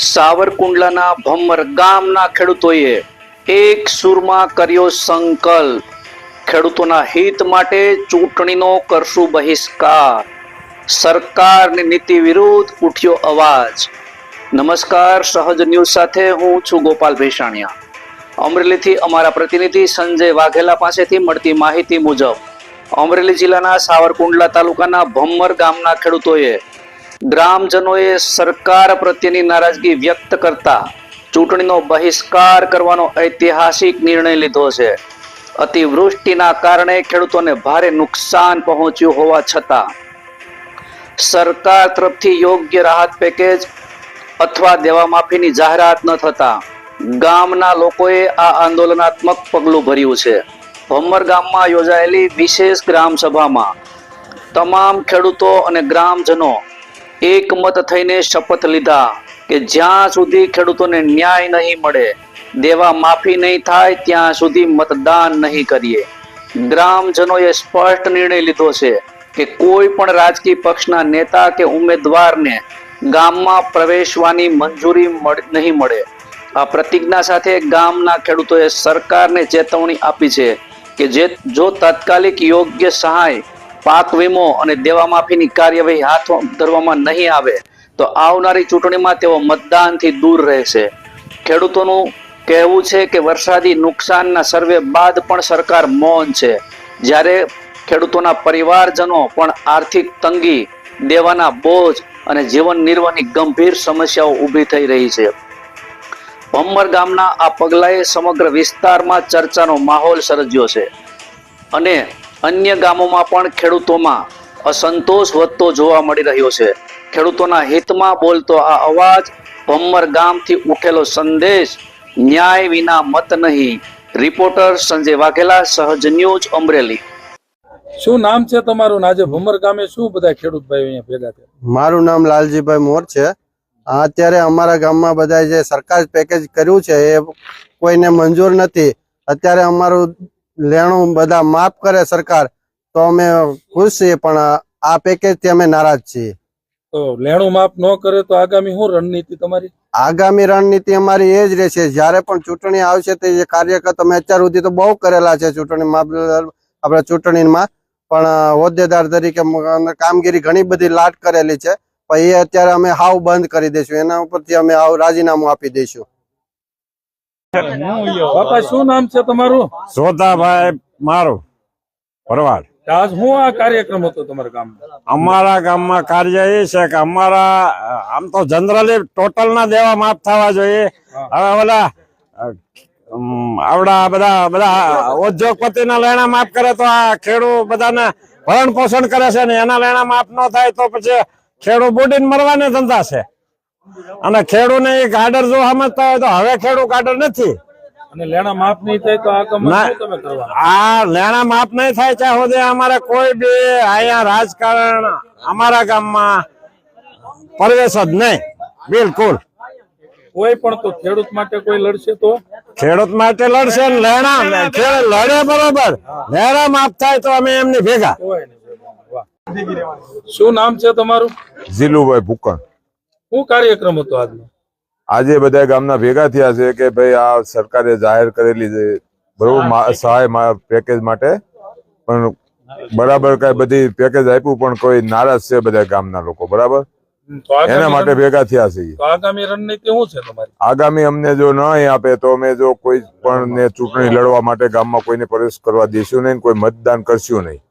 સાવરકુંડલાના ભમર ગામના ખેડૂતોએ એક સુરમાં કર્યો સંકલ્પ. ખેડૂતોના હિત માટે ચૂંટણીનો કરશું બહિષ્કાર. સરકારની નીતિ વિરુદ્ધ ઉઠ્યો અવાજ. નમસ્કાર, સહજ ન્યૂઝ સાથે હું છું ગોપાલ ભેસાણિયા. અમરેલીથી અમારા પ્રતિનિધિ સંજય વાઘેલા પાસેથી મળતી માહિતી મુજબ, અમરેલી જિલ્લાના સાવરકુંડલા તાલુકાના ભમ્મર ગામના ખેડૂતોએ ગ્રામજનોએ સરકાર પ્રત્યેની નારાજગી વ્યક્ત કરતા ચૂંટણીનો બહિષ્કાર કરવાનો ઐતિહાસિક નિર્ણય લીધો છે. અતિવૃષ્ટિના કારણે ખેડૂતોને ભારે નુકસાન પહોંચ્યું હોવા છતાં, સરકાર તરફથી યોગ્ય રાહત પેકેજ અથવા દેવા માફીની જાહેરાત ન થતા, ગામના લોકોએ આ આંદોલનાત્મક પગલું ભર્યું છે. ભમર ગામમાં યોજાયેલી વિશેષ ગ્રામ સભામાં તમામ ખેડૂતો અને ગ્રામજનો એકમત થઈને શપથ લીધા કે જ્યાં સુધી ખેડૂતોને ન્યાય નહીં મળે, દેવા માફી નહીં થાય, ત્યાં સુધી મતદાન નહીં કરીએ. ગ્રામજનોએ સ્પષ્ટ નિર્ણય લીધો છે કે કોઈ પણ રાજકીય પક્ષના નેતા કે ઉમેદવારને ગામમાં પ્રવેશવાની મંજૂરી નહીં મળે. આ પ્રતિજ્ઞા સાથે ગામના ખેડૂતોએ સરકારને ચેતવણી આપી છે કે જે, જો તાત્કાલિક યોગ્ય સહાય પાક વીમો અને દેવા માફીની કાર્યવાહી હાથ ધરવામાં નહીં આવે, તો આવનારી ચૂંટણીમાં તેઓ મતદાનથી દૂર રહેશે. ખેડૂતોનું કહેવું છે કે વરસાદી નુકસાનના સર્વે બાદ પણ સરકાર મૌન છે. જ્યારે ખેડૂતોના પરિવારજનો પણ આર્થિક તંગી, દેવાના બોજ અને જીવન નિર્વાહની ગંભીર સમસ્યાઓ ઊભી થઈ રહી છે. ભમ્મર ગામના આ પગલાએ સમગ્ર વિસ્તારમાં ચર્ચાનો માહોલ સર્જ્યો છે. અને અન્ય ગામોમાં પણ ખેડૂતોમાં અસંતોષ વધતો જોવા મળી રહ્યો છે. ખેડૂતોના હિતમાં બોલતો આ અવાજ ભમ્મર ગામથી ઉઠેલો સંદેશ ન્યાય વિના મત નહીં. રિપોર્ટર સંજય વાઘેલા સહજ ન્યૂઝ અમરેલી. શું નામ છે તમારું? આજે ભમર ગામે શું બધા ખેડૂત ભાઈઓ અહીંયા ભેગા થયા? મારું નામ લાલજીભાઈ મોર છે. અત્યારે અમારા ગામમાં બધા જે સરકાર પેકેજ કર્યું છે એ કોઈને મંજૂર નથી. અત્યારે અમારું લેણું બધા માફ કરે સરકાર તો અમે ખુશ છીએ પણ આ પેકેજથી અમે નારાજ છીએ. તો લેણું માફ ન કરે તો આગામી શું રણનીતિ તમારી? આગામી રણનીતિ અમારી એ જ રહેશે. જ્યારે પણ ચૂંટણી આવશે તે જે કાર્યકર અમે અત્યાર સુધી તો બહુ કરેલા છે ચૂંટણી આપણે ચૂંટણીમાં. પણ હોદ્દેદાર તરીકે કામગીરી ઘણી બધી લાટ કરેલી છે. પણ એ અત્યારે અમે હાવ બંધ કરી દઈશું. એના ઉપરથી અમે હાવ રાજીનામું આપી દઈશું. બાપા શું નામ છે તમારું? સોતાભાઈ મારું ભરવાડ. આજ શું આ કાર્યક્રમ હતો તમારા ગામમાં? અમારા ગામમાં કાર્ય એ છે કે અમારા આમ તો જનરલી ટોટલ ના દેવા માફ થવા જોઈએ. હવે ઓલા આવડા બધા બધા ઉદ્યોગપતિ ના લેણા માફ કરે તો આ ખેડૂત બધાને ભરણ પોષણ કરે છે ને એના લેણા માફ ન થાય તો પછી ખેડૂત બુડીને મરવાને ધંધા છે. અને ખેડૂને એક આડર જો સમજતા હોય તો હવે ખેડૂત કાડર નથી. અને લેણા માફ નહીં થાય તો. તમે આ લેણા માફ નહીં થાય ત્યાં સુધી અમારે કોઈ બી અહીંયા રાજકારણ અમારા ગામમાં પ્રવેશ જ નહીં. બિલકુલ. કોઈ પણ તો ખેડૂત માટે કોઈ લડશે તો? ખેડૂત માટે લડશે લેણા લડે બરોબર. લેણા માફ થાય તો અમે એમની ભેગા. કોઈ નહીં. વાહ. શું નામ છે તમારું? ઝીલુભાઈ ભૂકણ. શું કાર્યક્રમ હતો આજનો? આજે બધા ગામના ભેગા થયા છે કે ભાઈ આ સરકારે જાહેર કરેલી છે. બરોબર સહાય પેકેજ માટે. પણ બરાબર કઈ બધી પેકેજ આપ્યું પણ કોઈ નારાજ છે બધા ગામના લોકો બરાબર? એના માટે ભેગા થયા છે. આગામી રણનીતિ શું છે તમારી? આગામી અમને જો નહીં આપે તો અમે જો કોઈ પણ ને ચૂંટણી લડવા માટે ગામમાં કોઈને પ્રવેશ કરવા દઈશું નહીં કોઈ મતદાન કરશું નહીં.